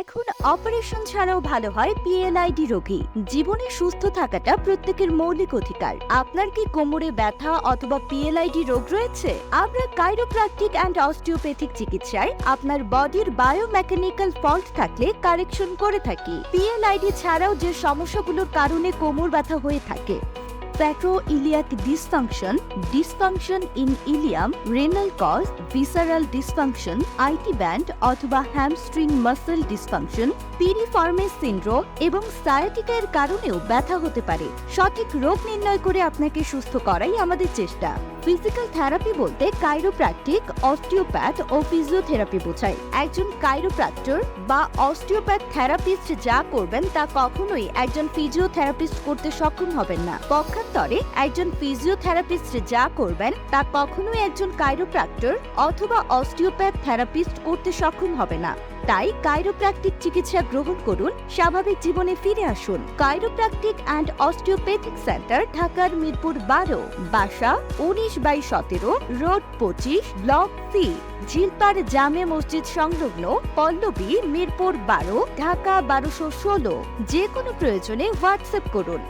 এখন অপারেশন ছাড়াও ভালো হয় পিএলআইডি রোগী। জীবনে সুস্থ থাকাটা প্রত্যেকের মৌলিক অধিকার। আপনার কি কোমরে ব্যথা অথবা পিএলআইডি রোগ রয়েছে? আমরা কাইরোপ্র্যাকটিক অ্যান্ড অস্টিওপ্যাথিক চিকিৎসায় আপনার বডির বায়োমেকানিক্যাল ফল্ট থাকলে কারেকশন করে থাকি। পিএলআইডি ছাড়াও যে সমস্যাগুলোর কারণে কোমর ব্যথা হয়ে থাকে sacroiliac dysfunction, dysfunction in ilium, renal cause, visceral dysfunction, IT band অথবা hamstring muscle dysfunction piriformis syndrome এবং সায়াটিকার কারণেও ব্যথা হতে পারে। সঠিক রোগ নির্ণয় করে আপনাকে সুস্থ করাই আমাদের চেষ্টা। ফিজিক্যাল থেরাপি বলতে কাইরোপ্র্যাকটিক অস্টিওপ্যাথ ও ফিজিওথেরাপি বোঝায়। একজন কাইরোপ্র্যাক্টর বা অস্টিওপ্যাথ থেরাপিস্ট যা করবেন তা কখনোই একজন ফিজিওথেরাপিস্ট করতে সক্ষম হবেন না। পক্ষান্তরে একজন ফিজিওথেরাপিস্ট যা করবেন তা কখনোই একজন কাইরোপ্র্যাক্টর অথবা অস্টিওপ্যাথ থেরাপিস্ট করতে সক্ষম হবে না। তাই কাইরোপ্র্যাকটিক চিকিৎসা গ্রহণ করুন, স্বাভাবিক জীবনে ফিরে আসুন। কাইরোপ্র্যাকটিক অ্যান্ড অস্টিওপ্যাথিক সেন্টার ঢাকার মিরপুর বারো, বাসা উনিশ বাই সতেরো, রোড পঁচিশ, ব্লক সি, ঝিলপাড় জামে মসজিদ সংলগ্ন পল্লবী, মিরপুর বারো, ঢাকা বারোশো ষোলো। যে কোনো প্রয়োজনে হোয়াটসঅ্যাপ করুন।